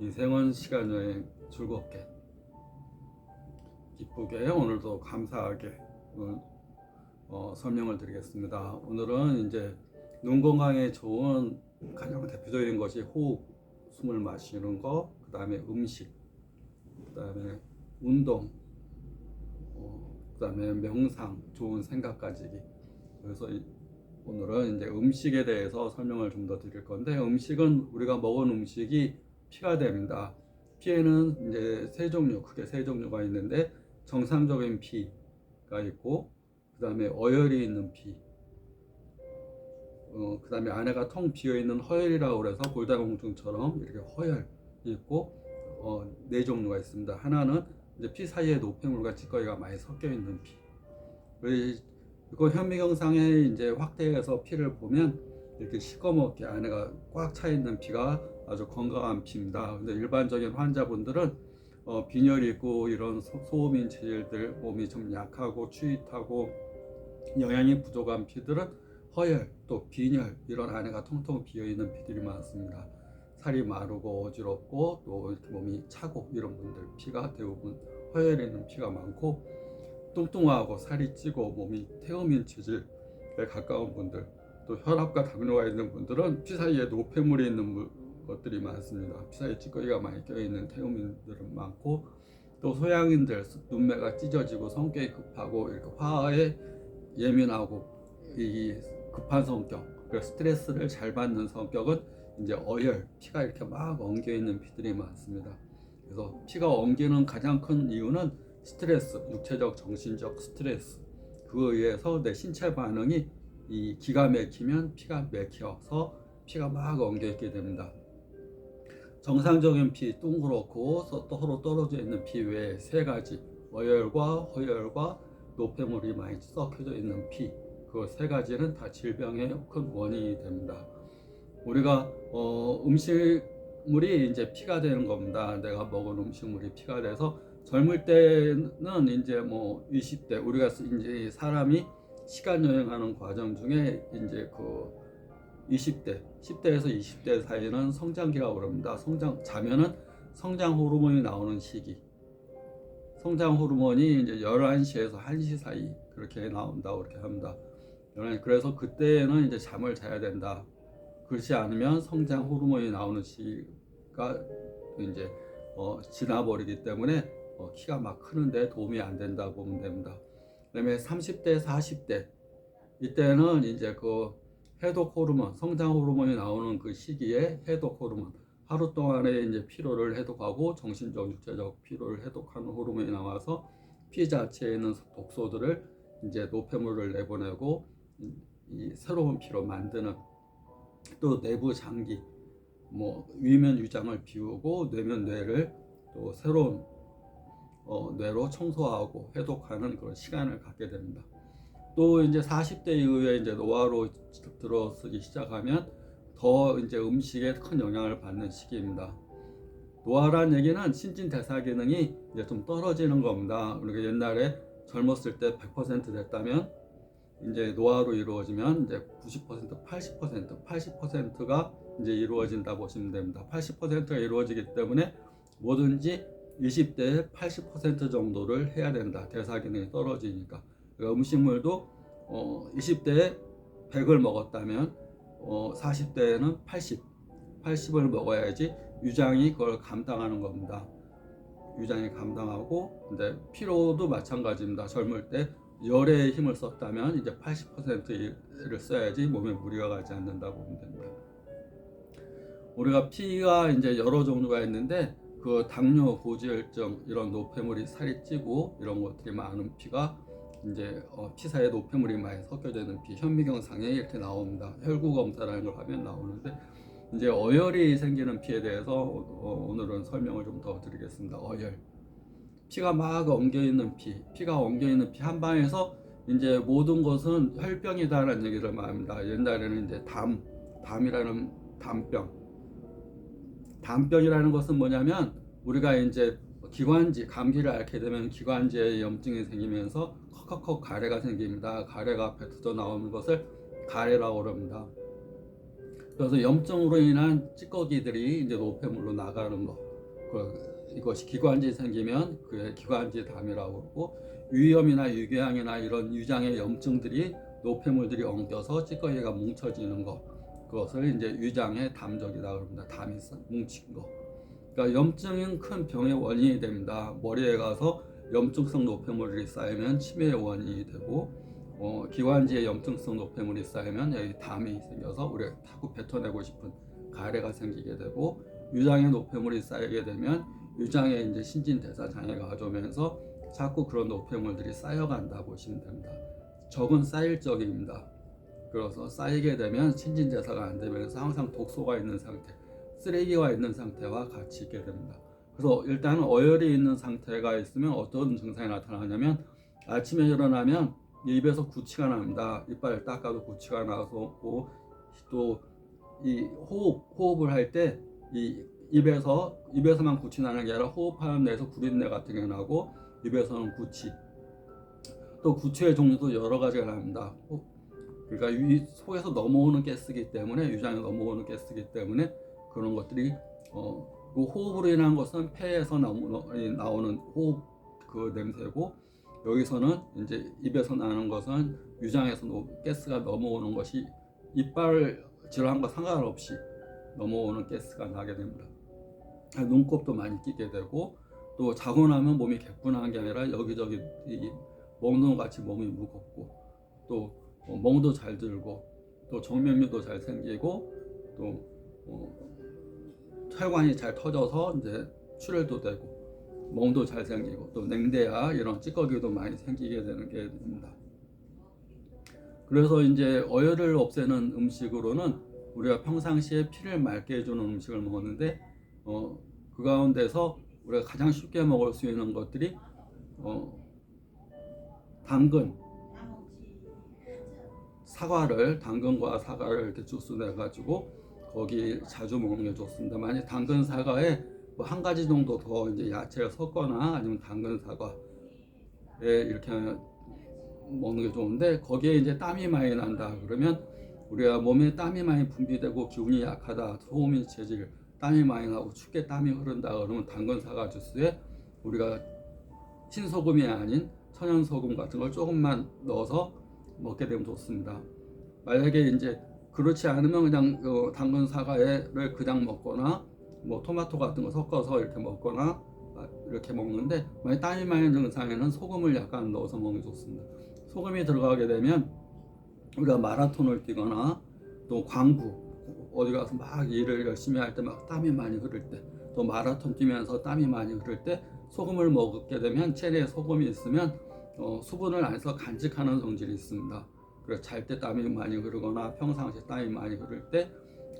인생은 시간 여행 즐겁게 기쁘게 오늘도 감사하게 어, 설명을 드리겠습니다. 오늘은 이제 눈 건강에 좋은 가장 대표적인 것이 호흡, 숨을 마시는 거, 그 다음에 음식, 그 다음에 운동, 어, 그 다음에 명상, 좋은 생각 가지기. 그래서 이- 오늘은 이제 음식에 대해서 설명을 좀 더 드릴 건데 음식은 우리가 먹은 음식이 피가 됩니다. 피에는 이제 세 종류, 크게 세 종류가 있는데 정상적인 피가 있고 그 다음에 어혈이 있는 피, 어, 그 다음에 안에가 텅 비어 있는 허혈이라고 그래서 골다공증처럼 이렇게 허혈이 있고 어, 네 종류가 있습니다. 하나는 이제 피 사이에 노폐물과 찌꺼기가 많이 섞여 있는 피. 그 이거 현미경상에 이제 확대해서 피를 보면 이렇게 시꺼멓게 안에가 꽉 차 있는 피가 아주 건강한 피입니다. 근데 일반적인 환자분들은 어, 빈혈이 있고 이런 소, 소음인 체질들 몸이 좀 약하고 추위 타고 영양이 부족한 피들은 허혈 또 빈혈 이런 안에가 통통 비어 있는 피들이 많습니다. 살이 마르고 어지럽고 또 몸이 차고 이런 분들 피가 대부분 허혈에 있는 피가 많고 뚱뚱하고 살이 찌고 몸이 태음인 체질에 가까운 분들 또 혈압과 당뇨가 있는 분들은 피 사이에 노폐물이 있는 물- 것들이 많습니다. 피 사이에 찌꺼기가 많이 껴있는 태음인들은 많고 또 소양인들 눈매가 찢어지고 성격이 급하고 이렇게 화에 예민하고 이 급한 성격 그래서 스트레스를 잘 받는 성격은 이제 어혈 피가 이렇게 막 엉겨 있는 피들이 많습니다. 그래서 피가 엉기는 가장 큰 이유는 스트레스, 육체적, 정신적 스트레스. 그에 의해서 내 신체 반응이 이 기가 막히면 피가 막혀서 피가 막 엉겨 있게 됩니다. 정상적인 피, 서- 서로 떨어져 있는 피 외에 세 가지 어혈과 허혈과 노폐물이 많이 섞여져 있는 피. 그 세 가지는 다 질병의 큰 원인이 됩니다. 우리가 어, 음식물이 이제 피가 되는 겁니다. 내가 먹은 음식물이 피가 돼서 젊을 때는 이제 뭐 20대 우리가 이제 사람이 시간 여행하는 과정 중에 이제 그 20대, 10대에서 20대 사이는 성장기라고 그럽니다. 성장 자면은 성장 호르몬이 나오는 시기. 성장 호르몬이 이제 11시에서 1시 사이 그렇게 나온다고 그렇게 합니다. 11시. 그래서 그때는 이제 잠을 자야 된다. 그렇지 않으면 성장 호르몬이 나오는 시기가 이제 어, 지나버리기 때문에 어, 키가 막 크는데 도움이 안 된다 보면 됩니다. 그다음에 30대, 40대 이때는 이제 그 해독 호르몬, 성장 호르몬이 나오는 그 시기에 해독 호르몬 하루 동안에 이제 피로를 해독하고 정신적, 육체적 피로를 해독하는 호르몬이 나와서 피 자체에 있는 독소들을 이제 노폐물을 내보내고 이, 이 새로운 피로 만드는 또 내부 장기 뭐 위면 위장을 비우고 뇌면 뇌를 또 새로운 어, 뇌로 청소하고 해독하는 그런 시간을 갖게 됩니다. 또 이제 40대 이후에 이제 노화로 들어서기 시작하면 더 이제 음식에 큰 영향을 받는 시기입니다. 노화란 얘기는 신진 대사 기능이 이제 좀 떨어지는 겁니다. 우리가 옛날에 젊었을 때 100% 됐다면 이제 노화로 이루어지면 이제 90% 80% 80%가 이제 이루어진다 보시면 됩니다. 80%가 이루어지기 때문에 뭐든지 20대에 80% 정도를 해야 된다. 대사 기능이 떨어지니까. 그러니까 음식물도 어 20대에 100을 먹었다면 어 40대에는 80, 80을 먹어야지 유장이 그걸 감당하는 겁니다. 유장이 감당하고 근데 피로도 마찬가지입니다. 젊을 때 열의 힘을 썼다면 이제 80%를 써야지 몸에 무리가 가지 않는다고 보면 됩니다. 우리가 피가 이제 여러 종류가 있는데 그 당뇨, 고지혈증 이런 노폐물이 살이 찌고 이런 것들이 많은 피가 이제 어, 피 사이에 노폐물이 많이 섞여져 있는 피 현미경상에 이렇게 나옵니다. 혈구 검사라는 걸 하면 나오는데 이제 어혈이 생기는 피에 대해서 어, 오늘은 설명을 좀 더 드리겠습니다. 어혈 피가 막 엉겨 있는 피, 피가 엉겨 있는 피 한 방에서 이제 모든 것은 혈병이다라는 얘기를 말합니다. 옛날에는 이제 담, 담이라는 담병, 담병이라는 것은 뭐냐면 우리가 이제 기관지 감기를 앓게 되면 기관지에 염증이 생기면서 컥컥컥 가래가 생깁니다. 가래가 뱉어져 나오는 것을 가래라고 그럽니다. 그래서 염증으로 인한 찌꺼기들이 이제 노폐물로 나가는 거. 그 이것이 기관지 생기면 그게 기관지 담이라고 그러고 위염이나 유궤양이나 이런 위장의 염증들이 노폐물들이 엉겨서 찌꺼기가 뭉쳐지는 것 그것을 이제 위장의 담적이다 그럽니다. 담이 뭉친 거. 그러니까 염증은 큰 병의 원인이 됩니다. 머리에 가서 염증성 노폐물이 쌓이면 치매의 원인이 되고 어, 기관지에 염증성 노폐물이 쌓이면 여기 담이 생겨서 우리가 자꾸 뱉어내고 싶은 가래가 생기게 되고 유장에 노폐물이 쌓이게 되면 유장에 이제 신진대사 장애가 가져오면서 자꾸 그런 노폐물들이 쌓여간다 보시면 됩니다. 적은 쌓일 적입니다. 그래서 쌓이게 되면 신진대사가 안 되면서 항상 독소가 있는 상태, 쓰레기가 있는 상태와 같이 있게 됩니다. 그래서 일단 어혈이 있는 상태가 있으면 어떤 증상이 나타나냐면 아침에 일어나면 입에서 구취가 납니다. 이빨 닦아도 구취가 나서 또 이 호흡 호흡을 할 때 이 입에서 입에서만 구취 나는 게 아니라 호흡하는 데서 구린내 같은 게 나고 입에서는 구취 또 구취의 종류도 여러 가지가 납니다. 호- 그러니까 이 속에서 넘어오는 가스기 때문에 유장에 넘어오는 가스기 때문에 그런 것들이 어, 그 호흡으로 인한 것은 폐에서 나오- 나오는 호흡 그 냄새고 여기서는 이제 입에서 나는 것은 유장에서 노- 가스가 넘어오는 것이 이빨 질환과 상관없이 넘어오는 가스가 나게 됩니다. 아, 눈곱도 많이 끼게 되고 또 자고 나면 몸이 개뿐한 게 아니라 여기저기 것 같이 몸이 무겁고 또 어, 멍도 잘 들고 또 정면류도 잘 생기고 또 어, 혈관이 잘 터져서 이제 출혈도 되고 멍도 잘 생기고 또 냉대야 이런 찌꺼기도 많이 생기게 되는 게 됩니다. 그래서 이제 어혈을 없애는 음식으로는 우리가 평상시에 피를 맑게 해주는 음식을 먹었는데 어, 그 가운데서 우리가 가장 쉽게 먹을 수 있는 것들이 어, 당근, 사과를 당근과 사과를 이렇게 주스 내 가지고 거기 자주 먹는 게 좋습니다. 만약 당근 사과에 뭐 한 가지 정도 더 이제 야채를 섞거나 아니면 당근 사과에 이렇게 먹는 게 좋은데 거기에 이제 땀이 많이 난다 그러면 우리가 몸에 땀이 많이 분비되고 기운이 약하다 소음이 체질 땀이 많이 나고 춥게 땀이 흐른다 그러면 당근 사과 주스에 우리가 신소금이 아닌 천연 소금 같은 걸 조금만 넣어서 먹게 되면 좋습니다. 만약에 이제 그렇지 않으면 그냥 어, 당근 사과를 그냥 먹거나 뭐 토마토 같은 거 섞어서 이렇게 먹거나 아, 이렇게 먹는데 만약 땀이 나는 증상에는 소금을 약간 넣어서 먹는 게 좋습니다. 소금이 들어가게 되면 우리가 마라톤을 뛰거나 또 광부 어디 가서 막 일을 열심히 할 때 막 땀이 많이 흐를 때 또 마라톤 뛰면서 땀이 많이 흐를 때 소금을 먹게 되면 체내에 소금이 있으면 어, 수분을 안에서 간직하는 성질이 있습니다. 그래서 잘 때 땀이 많이 흐르거나 평상시에 땀이 많이 흐를 때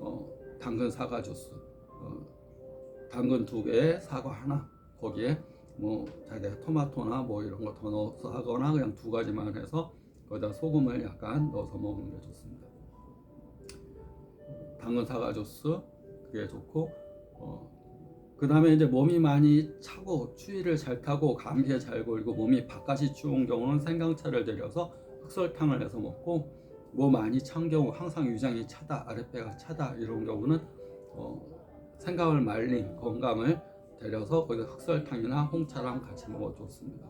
어, 당근 사과 주스 어, 당근 두 개에 사과 하나 거기에 뭐 자기가 토마토나 뭐 이런 거 더 넣어서 하거나 그냥 두 가지만 해서 거기다 소금을 약간 넣어서 먹는 게 좋습니다. 당근 사과 주스 그게 좋고 어, 그 다음에 이제 몸이 많이 차고 추위를 잘 타고 감기에 잘 걸리고 몸이 바깥이 추운 경우는 생강차를 데려서 흑설탕을 내서 먹고 뭐 많이 찬 경우 항상 위장이 차다 아랫배가 차다 이런 경우는 어, 생강을 말린 건강을 데려서 거기다 흑설탕이나 홍차랑 같이 먹어 좋습니다.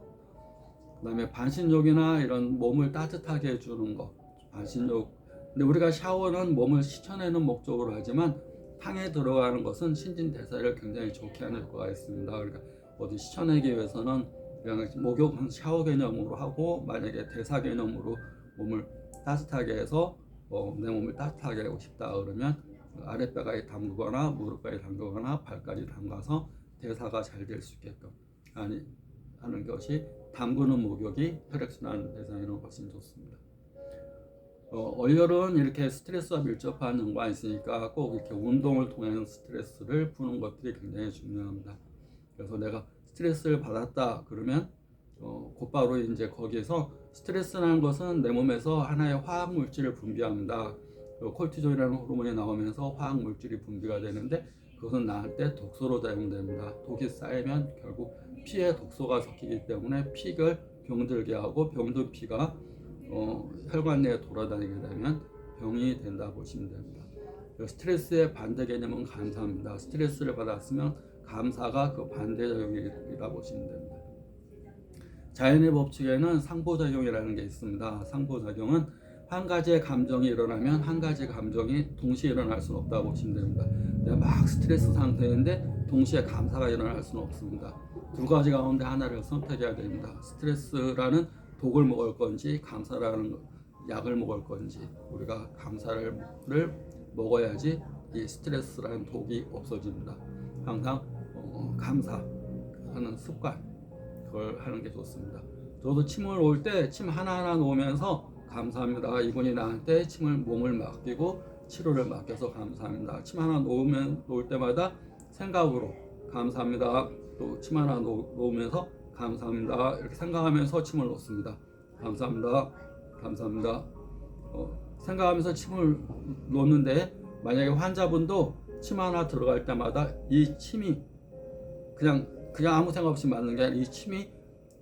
그다음에 반신욕이나 이런 몸을 따뜻하게 해주는 거 반신욕. 근데 우리가 샤워는 몸을 씻어내는 목적으로 하지만 탕에 들어가는 것은 신진 대사를 굉장히 좋게 하는 효과가 있습니다. 그러니까 어디 씻어내기 위해서는 그냥 목욕은 샤워 개념으로 하고 만약에 대사 개념으로 몸을 따뜻하게 해서 어, 내 몸을 따뜻하게 하고 싶다 그러면 아랫배가에 담그거나 무릎가에 담그거나 발까지 담가서 대사가 잘 될 수 있게끔 아니 하는 것이 담그는 목욕이 혈액순환 대상이라는 것이 좋습니다. 어, 얼열은 이렇게 스트레스와 밀접한 연관이 있으니까 꼭 이렇게 운동을 통한 스트레스를 푸는 것들이 굉장히 중요합니다. 그래서 내가 스트레스를 받았다 그러면 어, 곧바로 이제 거기에서 스트레스라는 것은 내 몸에서 하나의 화학 물질을 분비합니다. 그 콜티졸이라는 호르몬이 나오면서 화학 물질이 분비가 되는데 그것은 나한테 독소로 작용됩니다. 독이 쌓이면 결국 피에 독소가 섞이기 때문에 피를 병들게 하고 병든 피가 어, 혈관 내에 돌아다니게 되면 병이 된다 보시면 됩니다. 스트레스의 반대 개념은 감사합니다. 스트레스를 받았으면 감사가 그 반대작용이라 보시면 됩니다. 자연의 법칙에는 상보작용이라는 게 있습니다. 상보작용은 한 가지의 감정이 일어나면 한 가지 감정이 동시에 일어날 수는 없다고 보시면 됩니다. 막 스트레스 상태인데 동시에 감사가 일어날 수는 없습니다. 두 가지 가운데 하나를 선택해야 됩니다. 스트레스라는 독을 먹을 건지 감사라는 약을 먹을 건지 우리가 감사를 먹어야지 이 스트레스라는 독이 없어집니다. 항상 어, 감사하는 습관 그걸 하는 게 좋습니다. 저도 침을 올 때 침 하나하나 놓으면서 감사합니다. 이분이 나한테 침을 몸을 맡기고 치료를 맡겨서 감사합니다. 침 하나 놓으면 놓을 때마다 생각으로 감사합니다. 또 침 하나 놓, 놓으면서 감사합니다. 이렇게 생각하면서 침을 놓습니다. 감사합니다. 감사합니다. 어, 생각하면서 침을 놓는데 만약에 환자분도 침 하나 들어갈 때마다 이 침이 그냥 그냥 아무 생각 없이 맞는 게 아니라 이 침이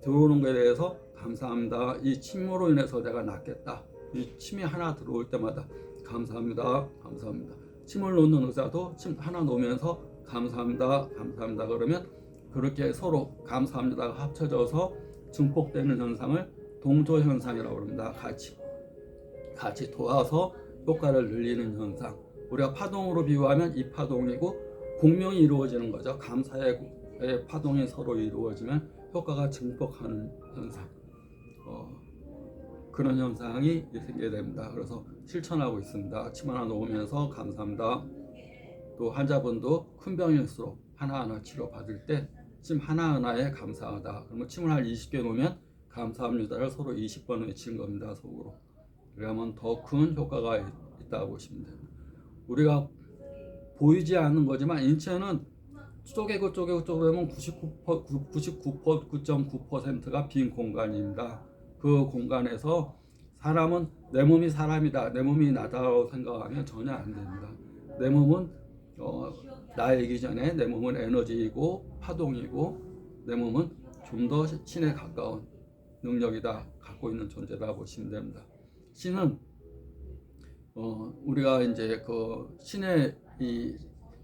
들어오는 것에 대해서 감사합니다. 이 침으로 인해서 내가 낫겠다. 이 침이 하나 들어올 때마다 감사합니다. 감사합니다. 침을 놓는 의사도 침 하나 놓으면서 감사합니다. 감사합니다. 그러면 그렇게 서로 감사합니다가 합쳐져서 증폭되는 현상을 동조 현상이라고 합니다. 같이 같이 도와서 효과를 늘리는 현상. 우리가 파동으로 비유하면 이 파동이고 공명이 이루어지는 거죠. 감사의 파동이 서로 이루어지면 효과가 증폭하는 현상. 어, 그런 현상이 생기게 됩니다. 그래서 실천하고 있습니다. 침 하나 놓으면서 감사합니다. 또 환자분도 큰 병일수록 하나하나 치료 받을 때 침 하나하나에 감사하다. 그러면 침을 한 20개 놓으면 감사합니다를 서로 20번 외치는 겁니다. 속으로. 그러면 더 큰 효과가 있다고 보시면 됩니다. 우리가 보이지 않는 거지만 인체는 쪼개고 쪼개고 쪼개면 99%, 99.9%가 빈 공간입니다. 그 공간에서 사람은 내 몸이 사람이다, 내 몸이 나다라고 생각하면 전혀 안 됩니다. 내 몸은 어, 나이기 전에 내 몸은 에너지이고 파동이고 내 몸은 좀 더 신에 가까운 능력이다 갖고 있는 존재다 보시면 됩니다. 신은 어, 우리가 이제 그 신의 이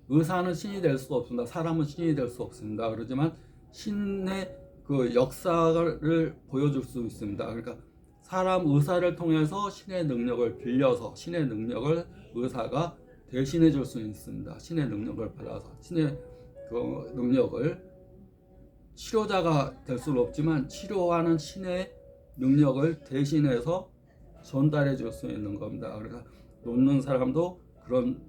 의사는 신이 될 수 없습니다. 사람은 신이 될 수 없습니다. 그렇지만 신의 그 역사를 보여줄 수 있습니다. 그러니까 사람 의사를 통해서 신의 능력을 빌려서 신의 능력을 의사가 대신해 줄 수 있습니다. 신의 능력을 받아서 신의 그 능력을 치료자가 될 수는 없지만 치료하는 신의 능력을 대신해서 전달해 줄 수 있는 겁니다. 그래서 놓는 사람도 그런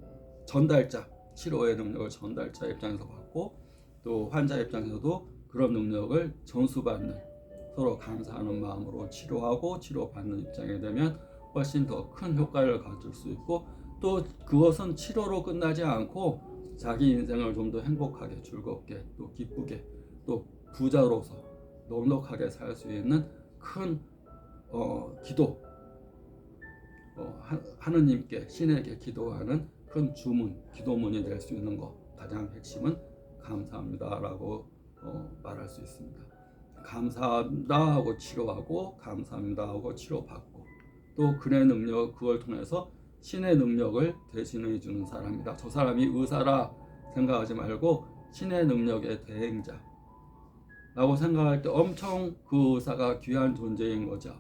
전달자, 치료의 능력을 전달자 입장에서 받고 또 환자 입장에서도 그런 능력을 전수받는 서로 감사하는 마음으로 치료하고 치료받는 입장이 되면 훨씬 더 큰 효과를 가질 수 있고 또 그것은 치료로 끝나지 않고 자기 인생을 좀 더 행복하게 즐겁게 또 기쁘게 또 부자로서 넉넉하게 살 수 있는 큰 어, 기도 어, 하느님께 신에게 기도하는 큰 주문, 기도문이 될 수 있는 것 가장 핵심은 감사합니다라고 어, 말할 수 있습니다. 감사합니다 하고 치료하고 감사합니다 하고 치료받고 또 그의 능력 그걸 통해서 신의 능력을 대신해 주는 사람이다. 저 사람이 의사라 생각하지 말고 신의 능력의 대행자 라고 생각할 때 엄청 그 의사가 귀한 존재인 거죠.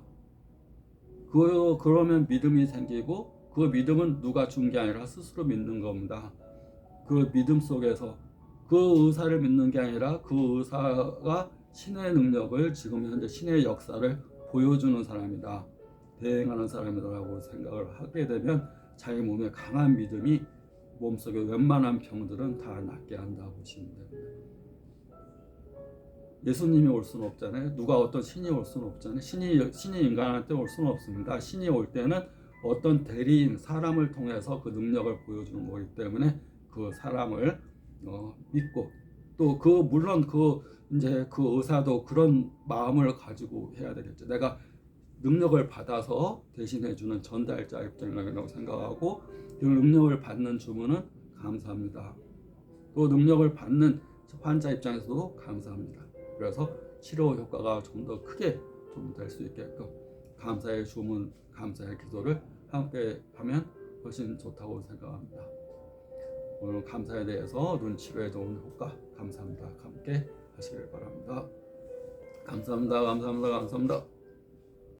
그, 그러면 믿음이 생기고 그 믿음은 누가 준 게 아니라 스스로 믿는 겁니다. 그 믿음 속에서 그 의사를 믿는 게 아니라 그 의사가 신의 능력을 지금 현재 신의 역사를 보여주는 사람이다. 대행하는 사람이라고 생각을 하게 되면 자기 몸에 강한 믿음이 몸속에 웬만한 병들은 다 낫게 한다고 보시면 됩니다. 예수님이 올 수는 없잖아요. 누가 어떤 신이 올 수는 없잖아요. 신이 신이 인간한테 올 수는 없습니다. 신이 올 때는 어떤 대리인 사람을 통해서 그 능력을 보여주는 거기 때문에 그 사람을 어, 믿고 또 그 물론 그 이제 그 의사도 그런 마음을 가지고 해야 되겠죠. 내가 능력을 받아서 대신해 주는 전달자 입장이라고 생각하고 그 능력을 받는 주문은 감사합니다. 또 능력을 받는 환자 입장에서도 감사합니다. 그래서 치료 효과가 좀 더 크게 좀 될 수 있게끔 감사의 주문, 감사의 기도를 함께 하면 훨씬 좋다고 생각합니다. 오늘 감사에 대해서 눈 치료에 좋은 효과 감사합니다. 함께 하시길 바랍니다. 감사합니다. 감사합니다. 감사합니다.